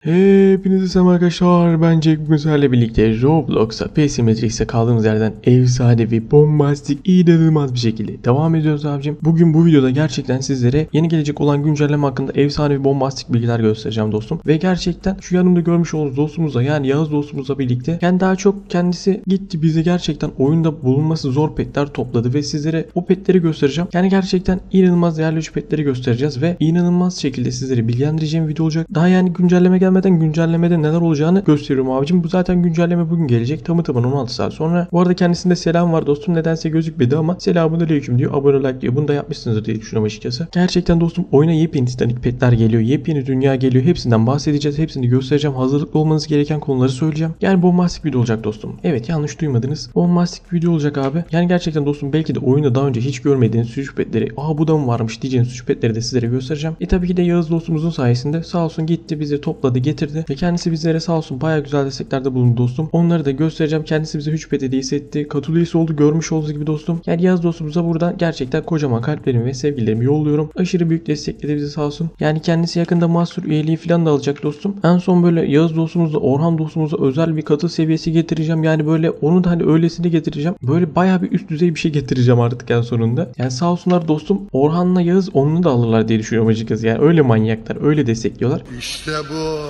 Hepinize selam arkadaşlar. Ben Jack sizlerle birlikte Roblox'a PS Matrix'e kaldığımız yerden efsanevi, bombastik, inanılmaz bir şekilde devam ediyoruz abicim. Bugün bu videoda gerçekten sizlere yeni gelecek olan güncelleme hakkında efsanevi, bombastik bilgiler göstereceğim dostum. Ve gerçekten şu yanımda görmüş olduğunuz dostumuzla yani Yağız dostumuzla birlikte yani daha çok kendisi gitti bize gerçekten oyunda bulunması zor petler topladı ve sizlere o petleri göstereceğim. Yani gerçekten inanılmaz değerli 3 petleri göstereceğiz ve inanılmaz şekilde sizleri bilgilendireceğim video olacak. Daha yani güncelleme gelmeden güncellemede neler olacağını gösteriyorum abicim. Bu zaten güncelleme bugün gelecek. Tamı tamına 16 saat sonra. Bu arada kendisinde selam var dostum. Nedense gözükmedi ama selamun aleyküm diyor. Abone like diyor. Bunu da yapmışsınızdır diye düşünüyorum açıkçası. Gerçekten dostum oyuna yepyeni Titanic petler geliyor. Yepyeni dünya geliyor. Hepsinden bahsedeceğiz. Hepsini göstereceğim. Hazırlıklı olmanız gereken konuları söyleyeceğim. Yani bombastik video olacak dostum. Evet yanlış duymadınız. Bombastik video olacak abi. Yani gerçekten dostum belki de oyunda daha önce hiç görmediğiniz suç petleri. Aa bu da mı varmış diyeceğiniz suç petleri de sizlere göstereceğim. E tabii ki de Yağız dostumuzun sayesinde sağ olsun gitti bizi topladı getirdi. Ve kendisi bizlere sağ olsun baya güzel desteklerde bulundu dostum. Onları da göstereceğim. Kendisi bize 3 pet hediyesi etti. Katıl oldu görmüş olduğunuz gibi dostum. Yani Yağız dostumuza buradan gerçekten kocaman kalplerimi ve sevgilerimi yolluyorum. Aşırı büyük destekledi bizi sağ olsun. Yani kendisi yakında master üyeliği falan da alacak dostum. En son böyle Yağız dostumuzla Orhan dostumuza özel bir katıl seviyesi getireceğim. Yani böyle onu da hani öylesini getireceğim. Böyle baya bir üst düzey bir şey getireceğim artık en sonunda. Yani sağ olsunlar dostum Orhan'la Yağız onu da alırlar diye düşünüyorum açıkçası. Yani öyle manyaklar öyle destekliyorlar. İşte bu.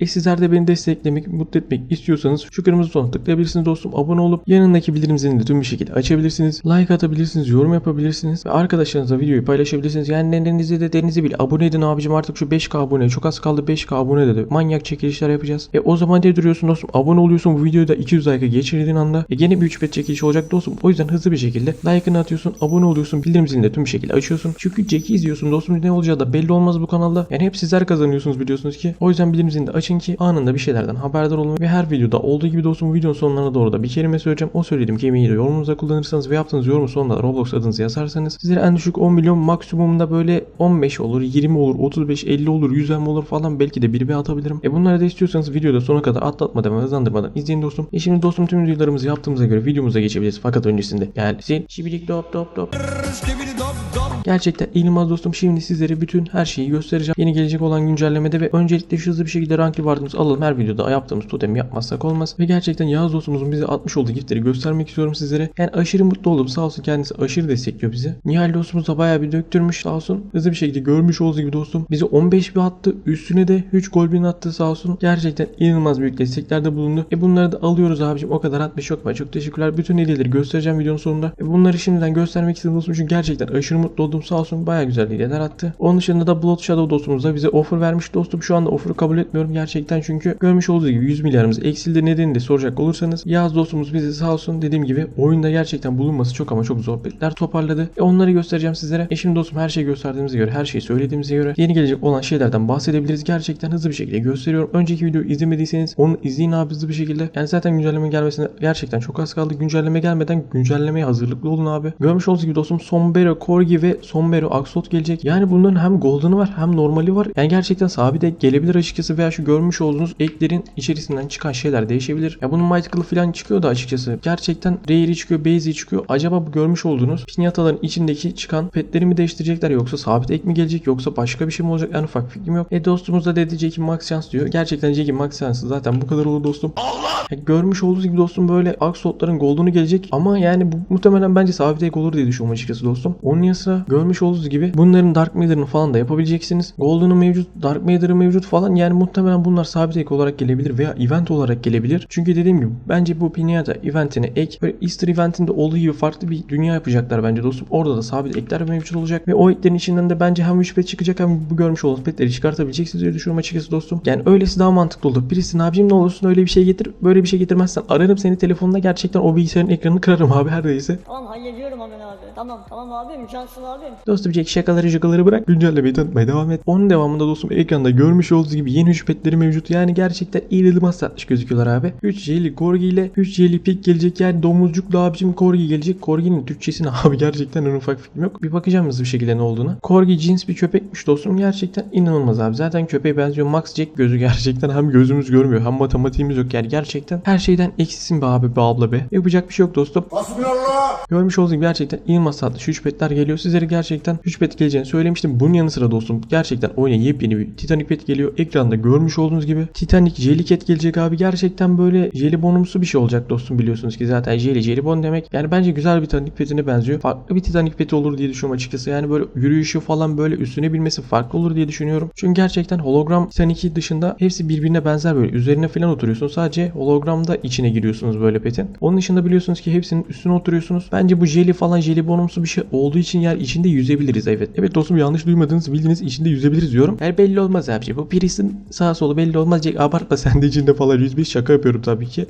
E sizler de beni desteklemek, mutlu etmek istiyorsanız şu kırmızı butona tıklayabilirsiniz dostum. Abone olup yanındaki bildirim zilini tüm bir şekilde açabilirsiniz. Like atabilirsiniz, yorum yapabilirsiniz ve arkadaşlarınızla videoyu paylaşabilirsiniz. Yani nedeninizi de derinizi bile abone edin abicim artık şu 5k abone çok az kaldı 5k abone dedi. Manyak çekilişler yapacağız. E o zaman ne duruyorsun dostum? Abone oluyorsun bu videoyu da 200 like'a geçirdiğin anda. E gene bir 3 bet çekilişi olacak dostum. O yüzden hızlı bir şekilde like'ını atıyorsun, abone oluyorsun, bildirim zilini de tüm bir şekilde açıyorsun. Çünkü Jack'i izliyorsun dostum ne olacağı da belli olmaz bu kanalda. Yani hep sizler kazanıyorsunuz biliyorsunuz ki. O yüzden bildirim zilini de açın ki anında bir şeylerden haberdar olun ve her videoda olduğu gibi dostum videonun sonlarına doğru da bir kelime söyleyeceğim. O söylediğim kelimeyi de yorumunuza kullanırsanız ve yaptığınız yorumun sonunda da Roblox adınızı yazarsanız sizlere en düşük 10 milyon maksimumda böyle 15 olur, 20 olur, 35, 50 olur, 100 M olur falan belki de bir atabilirim. E bunları da istiyorsanız videoda sona kadar atlatmadan ve hızlandırmadan izleyin dostum. E şimdi dostum tüm videolarımızı yaptığımıza göre videomuza geçebiliriz. Fakat öncesinde gelsin. Şibilik dop dop dop. Gerçekten inanılmaz dostum. Şimdi sizlere bütün her şeyi göstereceğim. Yeni gelecek olan güncellemede ve öncelikle hızlı bir şekilde rankli vardığımız alalım. Her videoda yaptığımız totemi yapmazsak olmaz. Ve gerçekten Yağız dostumuzun bize atmış olduğu giftleri göstermek istiyorum sizlere. Yani aşırı mutlu oldum. Sağ olsun kendisi aşırı destekliyor bizi. Nihal dostumuz da bayağı bir döktürmüş sağ olsun. Hızlı bir şekilde görmüş olduğu gibi dostum. Bize 15 bir attı. Üstüne de 3 gol bin attı sağ olsun. Gerçekten inanılmaz büyük desteklerde bulundu. E bunları da alıyoruz abicim. O kadar atmış yok. Ben çok teşekkürler. Bütün hediyeleri göstereceğim videonun sonunda. E bunları şimdiden göstermek istedim dostum. Çünkü gerçekten aşırı mutlu oldum. Sağ olsun bayağı güzel hediyeler attı. Onun dışında da Blood Shadow dostumuz da bize offer vermiş dostum. Şu anda offer'ı kabul etmiyorum gerçekten. Çünkü görmüş olduğunuz gibi 100 milyarımız eksildi. Nedenini de soracak olursanız Yaz dostumuz bizi sağ olsun dediğim gibi oyunda gerçekten bulunması çok ama çok zor petler toparladı. E onları göstereceğim sizlere. E şimdi dostum her şeyi gösterdiğimize göre, her şeyi söylediğimize göre yeni gelecek olan şeylerden bahsedebiliriz. Gerçekten hızlı bir şekilde gösteriyorum. Önceki videoyu izlemediyseniz onu izleyin abi hızlı bir şekilde. Yani zaten güncelleme gelmesine gerçekten çok az kaldı. Güncelleme gelmeden güncellemeye hazırlıklı olun abi. Görmüş olduğunuz gibi dostum Sombero Corgi ve Sombero Axolot gelecek. Yani bunların hem golden'ı var hem normali var. Yani gerçekten sabit ek gelebilir açıkçası veya şu görmüş olduğunuz eklerin içerisinden çıkan şeyler değişebilir. Ya bunun Mythical'ı falan çıkıyor da açıkçası. Gerçekten Rare'i çıkıyor, Base'i çıkıyor. Acaba bu görmüş olduğunuz pinyataların içindeki çıkan petleri mi değiştirecekler yoksa sabit ek mi gelecek yoksa başka bir şey mi olacak? En ufak fikrim yok. E dostumuz da dedi Jack'in max şans diyor. Gerçekten Jack'in max şansı zaten bu kadar olur dostum. Ya görmüş olduğunuz gibi dostum böyle Axolot'ların golden'u gelecek ama yani bu muhtemelen bence sabit ek olur diye düşünüyorum açıkçası dostum. Onun yanı sıra görmüş olduğunuz gibi bunların Dark Matter'ını falan da yapabileceksiniz. Golden'ı mevcut, Dark Matter'ı mevcut falan yani muhtemelen bunlar sabit ek olarak gelebilir veya event olarak gelebilir. Çünkü dediğim gibi bence bu Pinata eventine ek böyle Easter eventinde olduğu gibi farklı bir dünya yapacaklar bence dostum. Orada da sabit ekler mevcut olacak ve o eklerin içinden de bence hem 3 pet çıkacak hem bu görmüş olduğunuz petleri çıkartabileceksiniz diye düşünüyorum açıkçası dostum. Yani öylesi daha mantıklı olur. Birisi abicim ne olursun öyle bir şey getir. Böyle bir şey getirmezsen ararım seni telefonla gerçekten o bilgisayarın ekranını kırarım abi her neyse. Tamam hallediyorum hemen abi. Tamam tamam abim cansın abim. Dostum Jack şakaları şakaları bırak güncellemeyi tanıtmaya devam et. Onun devamında dostum ekranda görmüş olduğunuz gibi yeni 3 petleri mevcut. Yani gerçekten inanılmaz satmış gözüküyorlar abi. 3 jeli Corgi ile 3 jeli pik gelecek yani domuzcuklu abicim Corgi gelecek. Corgi'nin Türkçesine abi gerçekten en ufak fikrim yok. Bir bakacağım hızlı bir şekilde ne olduğunu. Corgi cins bir köpekmiş dostum. Gerçekten inanılmaz abi. Zaten köpeğe benziyor. Max Jack gözü gerçekten hem gözümüz görmüyor hem matematiğimiz yok. Yani gerçekten her şeyden eksisin be abi be abla be. Yapacak bir şey yok dostum. Hasbinallah. Görmüş olduğunuz gibi gerçekten inanılmaz tatlı şu 3 petler geliyor. Sizlere gerçekten 3 pet geleceğini söylemiştim. Bunun yanı sıra dostum gerçekten oyuna yepyeni bir Titanic pet geliyor. ekranda görmüş olduğunuz gibi Titanic Jellycat gelecek abi. Gerçekten böyle jelibonumsu bir şey olacak dostum biliyorsunuz ki zaten jelly jelibon demek. Yani bence güzel bir Titanic petine benziyor. Farklı bir Titanic peti olur diye düşünüyorum açıkçası. Yani böyle yürüyüşü falan böyle üstüne binmesi farklı olur diye düşünüyorum. Çünkü gerçekten hologram Titanic dışında hepsi birbirine benzer böyle. Üzerine falan oturuyorsun. Sadece hologramda içine giriyorsunuz böyle petin. Onun dışında biliyorsunuz ki hepsinin üstüne oturuyorsunuz. Bence bu jelly falan jelibonumsu bir şey olduğu için yer içinde yüzebiliriz evet. Evet dostum yanlış duymadınız bildiğiniz içinde yüzebiliriz diyorum. Yani belli olmaz abi. Bu Priest'in sağa solu belli olmaz. Jack abartma sen de içinde falan 101 şaka yapıyorum tabii ki.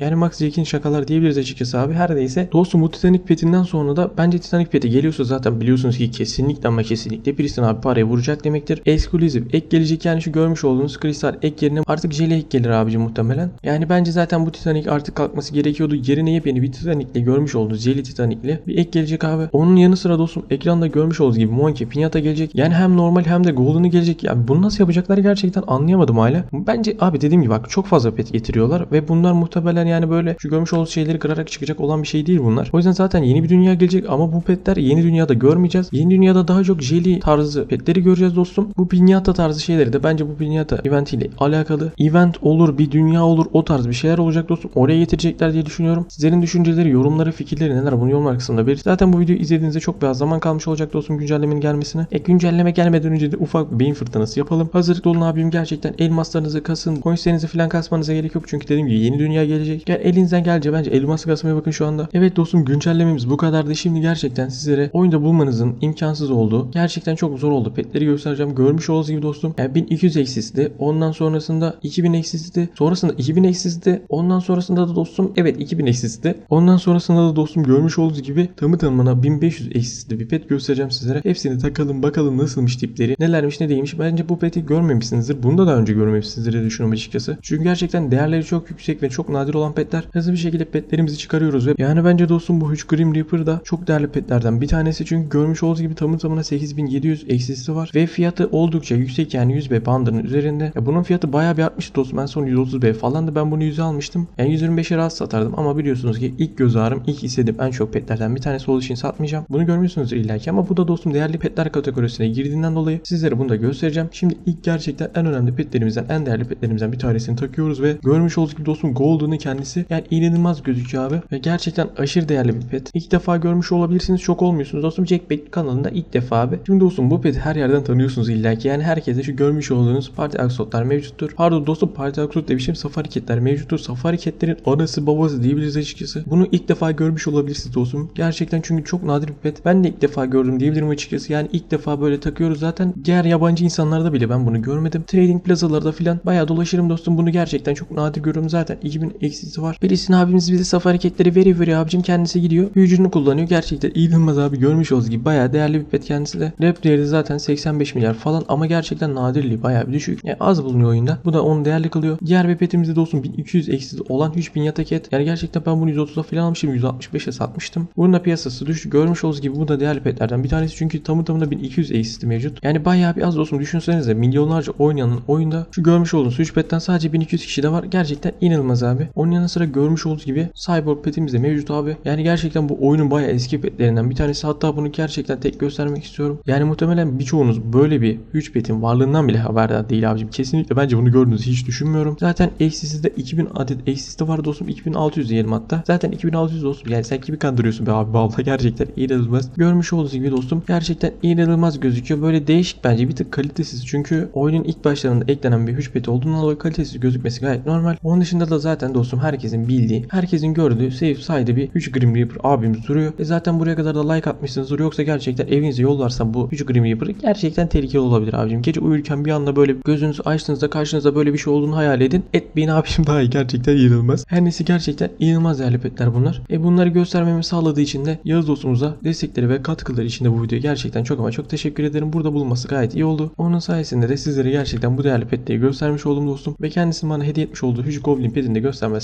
Yani Max Jack'in şakalar diyebiliriz açıkçası abi. Her neyse. Dostum bu Titanic petinden sonra da bence Titanic peti geliyorsa zaten biliyorsunuz ki kesinlikle ama kesinlikle Pristin abi parayı vuracak demektir. Exclusive ek gelecek yani şu görmüş olduğunuz kristal ek yerine artık jelly ek gelir abici muhtemelen. Yani bence zaten bu Titanic artık kalkması gerekiyordu. Yerine yepyeni bir Titanic'le görmüş olduğunuz jelly Titanic'le bir ek gelecek abi. Onun yanı sıra dostum ekranda görmüş olduğunuz gibi Monkey Pinata gelecek. Yani hem normal hem de Golden'ı gelecek. Yani bunu nasıl yapacaklar gerçekten anlayamadım hala. Bence abi dediğim gibi bak çok fazla pet getiriyorlar ve bunlar muhtemelen yani böyle şu görmüş olduğunuz şeyleri kırarak çıkacak olan bir şey değil bunlar. O yüzden zaten yeni bir dünya gelecek ama bu petler yeni dünyada görmeyeceğiz. Yeni dünyada daha çok jelly tarzı petleri göreceğiz dostum. Bu piñata tarzı şeyleri de bence bu piñata event ile alakalı. Event olur, bir dünya olur, o tarz bir şeyler olacak dostum. Oraya getirecekler diye düşünüyorum. Sizlerin düşünceleri, yorumları, fikirleri neler bunu yorumlar kısmında belirtin. Zaten bu videoyu izlediğinizde çok biraz zaman kalmış olacak dostum güncellemenin gelmesine. E güncelleme gelmeden önce de ufak bir beyin fırtınası yapalım. Hazırlıklı olun abim gerçekten elmaslarınızı kasın. Coinslerinizi falan kasmanıza gerek yok çünkü dediğim gibi yeni dünya gelecek. Gel elinizden gelince bence elmas kasmaya bakın şu anda. Evet dostum güncellememiz bu kadardı. Şimdi gerçekten sizlere oyunda bulmanızın imkansız olduğu gerçekten çok zor oldu. Petleri göstereceğim. Görmüş olduğunuz gibi dostum. Yani 1200 eksizdi. Ondan sonrasında 2000 eksizdi. Sonrasında 2000 eksizdi. Ondan sonrasında da dostum evet 2000 eksizdi. Ondan sonrasında da dostum görmüş olduğunuz gibi tamı tamına 1500 eksizdi bir pet göstereceğim sizlere. Hepsini takalım bakalım nasılmış tipleri. Nelermiş ne değilmiş. Bence bu peti görmemişsinizdir. Bunu da daha önce görmemişsinizdir diye düşünüyorum açıkçası. Çünkü gerçekten değerleri çok yüksek ve çok nadir olan petler. Hızlı bir şekilde petlerimizi çıkarıyoruz ve yani bence dostum bu 3 Grim Reaper da çok değerli petlerden bir tanesi. Çünkü görmüş olduğunuz gibi tamı tamına 8700 eksisi var ve fiyatı oldukça yüksek yani 100B bandının üzerinde. Ya bunun fiyatı bayağı bir artmıştı dostum. En son 130B falan da ben bunu 100'e almıştım. Yani 125'e rahat satardım ama biliyorsunuz ki ilk göz ağrım, ilk istediğim en çok petlerden bir tanesi olduğu için satmayacağım. Bunu görmüyorsunuz illaki ama bu da dostum değerli petler kategorisine girdiğinden dolayı sizlere bunu da göstereceğim. Şimdi ilk gerçekten en önemli petlerimizden, en değerli petlerimizden bir tanesini takıyoruz ve görmüş olduğunuz gibi dostum Golden'ı kendisi yani inanılmaz gözüküyor abi ve gerçekten aşırı değerli bir pet. İlk defa görmüş olabilirsiniz çok olmuyorsunuz dostum Jackback kanalında ilk defa abi. Şimdi dostum bu peti her yerden tanıyorsunuz illaki yani herkese şu görmüş olduğunuz parti aksotlar mevcuttur. Pardon dostum parti aksot demişim safari ketler mevcuttur. Safari ketlerin anası babası diyebiliriz açıkçası. Bunu ilk defa görmüş olabilirsiniz dostum. Gerçekten çünkü çok nadir bir pet. Ben de ilk defa gördüm diyebilirim açıkçası. Yani ilk defa böyle takıyoruz zaten. Diğer yabancı insanlarda bile ben bunu görmedim. Trading plazalarda filan bayağı dolaşırım dostum. Bunu gerçekten çok nadir görüyorum zaten. 2000 eksisi var. Birisinin abimiz bize safari ketleri veriyor veriyor abicim kendisi gidiyor. Büyücünü kullanıyor. Gerçekten inanılmaz abi görmüş olduğunuz gibi bayağı değerli bir pet kendisi de. Rap değeri zaten 85 milyar falan ama gerçekten nadirliği bayağı bir düşük. Yani az bulunuyor oyunda. Bu da onu değerli kılıyor. Diğer bir petimizde dostum 1200 eksisi olan 3000 yatak et. Yani gerçekten ben bunu 130'a falan almışım. 165'e satmıştım. Bunun da piyasası düştü. Görmüş olduğunuz gibi bu da değerli petlerden bir tanesi. Çünkü tamı tamına 1200 eksisi mevcut. Yani bayağı bir az dostum düşünsenize milyonlarca oynayanın oyunda şu görmüş olduğunuz 3 petten sadece 1200 kişi de var. Gerçekten inanılmaz abi. Onun yanı sıra görmüş olduğunuz gibi Cyborg petimiz de mevcut abi. Yani gerçekten bu oyunun bayağı eski petlerinden bir tanesi. Hatta bunu gerçekten tek göstermek istiyorum. Yani muhtemelen birçoğunuz böyle bir 3 petin varlığından bile haberdar değil abicim. Kesinlikle bence bunu gördünüz hiç düşünmüyorum. Zaten eksisi de 2000 adet eksisi de var dostum. 2600 diyelim hatta. Zaten 2600 dostum. Yani sen kimi kandırıyorsun be abi valla gerçekten inanılmaz. Görmüş olduğunuz gibi dostum gerçekten inanılmaz gözüküyor. Böyle değişik bence bir tık kalitesiz. Çünkü oyunun ilk başlarında eklenen bir 3 peti olduğundan dolayı kalitesiz gözükmesi gayet normal. Onun dışında da zaten dostum herkesin bildiği, herkesin gördüğü, sevip saydığı bir 3 Grim Reaper abimiz duruyor. E zaten buraya kadar da like atmışsınızdır. Yoksa gerçekten evinize yollarsam bu 3 Grim Reaper gerçekten tehlikeli olabilir abicim. Gece uyurken bir anda böyle gözünüzü açtığınızda karşınızda böyle bir şey olduğunu hayal edin. Etmeyin abicim daha iyi gerçekten inanılmaz. Her neyse gerçekten inanılmaz değerli petler bunlar. E bunları göstermemi sağladığı için de Yağız dostumuza destekleri ve katkıları için de bu videoya gerçekten çok ama çok teşekkür ederim. Burada bulunması gayet iyi oldu. Onun sayesinde de sizlere gerçekten bu değerli petleri göstermiş oldum dostum. Ve kendisinin bana hediye etmiş olduğu Huge Goblin petini de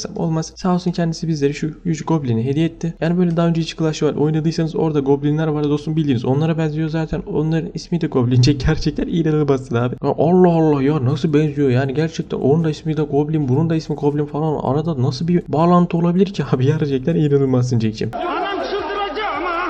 göstermezsem olmaz. Sağ olsun kendisi bizlere şu Huge Goblin'i hediye etti. Yani böyle daha önce hiç Clash Royale oynadıysanız orada Goblinler var dostum bildiğiniz. Onlara benziyor zaten. Onların ismi de Goblincek. Gerçekten inanılmaz abi. Ya Allah Allah ya nasıl benziyor yani gerçekten onun da ismi de Goblin bunun da ismi Goblin falan. Arada nasıl bir bağlantı olabilir ki abi gerçekten inanılmazsın Jack'cim.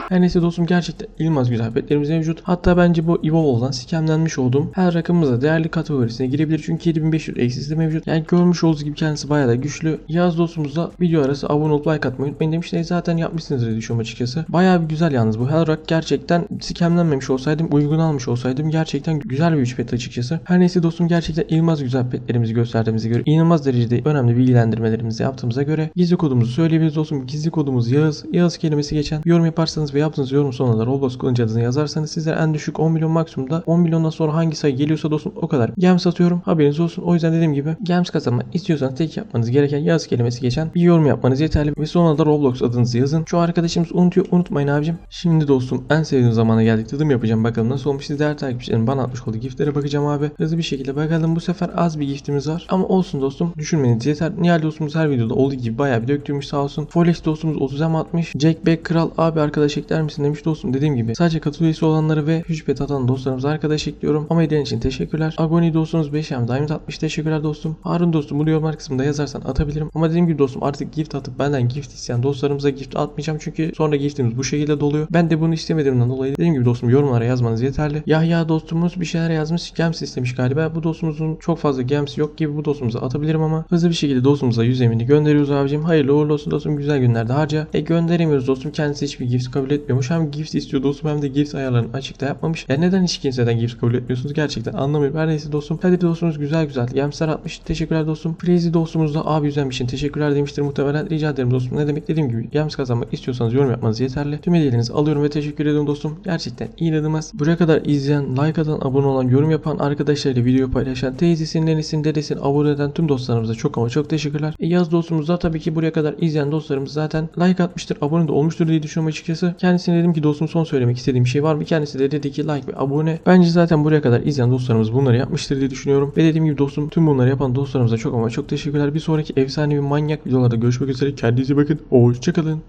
Her neyse dostum gerçekten ilmaz güzel petlerimiz mevcut. Hatta bence bu Evolve'dan skemlenmiş olduğum her rakamımız değerli kategorisine girebilir. Çünkü 7500 eksisi de mevcut. Yani görmüş olduğunuz gibi kendisi bayağı da güçlü. Yaz dostumuz video arası abone olup like atmayı unutmayın demişler. Zaten yapmışsınızdır diye düşünüyorum açıkçası. Bayağı bir güzel yalnız bu. Hellrock gerçekten skemlenmemiş olsaydım, uygun almış olsaydım gerçekten güzel bir 3 pet açıkçası. Her neyse dostum gerçekten ilmaz güzel petlerimizi gösterdiğimize göre inanılmaz derecede önemli bilgilendirmelerimizi yaptığımıza göre gizli kodumuzu söyleyebiliriz dostum. Gizli kodumuz Yağız. Yağız kelimesi geçen yorum yaparsanız ve yaptığınız yorum sonuna da Roblox kullanıcı adını yazarsanız sizlere en düşük 10 milyon maksimumda 10 milyondan sonra hangi sayı geliyorsa dostum o kadar gem satıyorum. Haberiniz olsun. O yüzden dediğim gibi gems kazanmak istiyorsanız tek yapmanız gereken Yağız kelimesi geçen bir yorum yapmanız yeterli ve sonra da Roblox adınızı yazın. Şu arkadaşımız unutuyor. Unutmayın abicim. Şimdi dostum en sevdiğim zamana geldik. Tadım yapacağım. Bakalım nasıl olmuş. Siz takipçilerim bana atmış olduğu giftlere bakacağım abi. Hızlı bir şekilde bakalım. Bu sefer az bir giftimiz var. Ama olsun dostum. Düşünmeniz yeter. Nihal dostumuz her videoda olduğu gibi bayağı bir döktürmüş sağ olsun. Folex dostumuz 30 hem atmış. Jack Beck Kral abi arkadaş ekler misin demiş dostum. Dediğim gibi sadece katıl üyesi olanları ve hücbet atan dostlarımıza arkadaş ekliyorum. Ama hediyen için teşekkürler. Agoni dostumuz 5 hem diamond atmış. Teşekkürler dostum. Harun dostum bunu yorumlar kısmında yazarsan atabilirim. Ama dediğim gibi dostum artık gift atıp benden gift isteyen dostlarımıza gift atmayacağım. Çünkü sonra giftimiz bu şekilde doluyor. Ben de bunu istemediğimden dolayı dediğim gibi dostum yorumlara yazmanız yeterli. Yahya dostumuz bir şeyler yazmış. Gems istemiş galiba. Bu dostumuzun çok fazla gems yok gibi bu dostumuza atabilirim ama hızlı bir şekilde dostumuza 100 emini gönderiyoruz abicim. Hayırlı uğurlu olsun dostum. Güzel günlerde harca. E gönderemiyoruz dostum. Kendisi hiçbir gift kabul etmiyormuş. Hem gift istiyor dostum hem de gift ayarlarını açıkta yapmamış. Ya neden hiç kimseden gift kabul etmiyorsunuz? Gerçekten anlamıyorum. Her neyse dostum. Hadi dostumuz güzel güzel. Gemsler atmış. Teşekkürler dostum. Crazy dostumuz da abi yüzden için teşekkürler demiştir muhtemelen. Rica ederim dostum. Ne demek dediğim gibi gems kazanmak istiyorsanız yorum yapmanız yeterli. Tüm hediyelerinizi alıyorum ve teşekkür ederim dostum. Gerçekten iyi dediniz. Buraya kadar izleyen, like atan, abone olan, yorum yapan arkadaşlarıyla video paylaşan, teyzesinin, nenesinin, dedesinin abone eden tüm dostlarımıza çok ama çok teşekkürler. E, yaz dostumuz da tabii ki buraya kadar izleyen dostlarımız zaten like atmıştır, abone de olmuştur diye düşünüyorum açıkçası. Kendisine dedim ki dostum son söylemek istediğim bir şey var mı? Kendisi de dedi ki like ve abone. Bence zaten buraya kadar izleyen dostlarımız bunları yapmıştır diye düşünüyorum. Ve dediğim gibi dostum tüm bunları yapan dostlarımıza çok ama çok teşekkürler. Bir sonraki efsane bir manyak videolarda görüşmek üzere. Kendinize bakın. Hoşçakalın.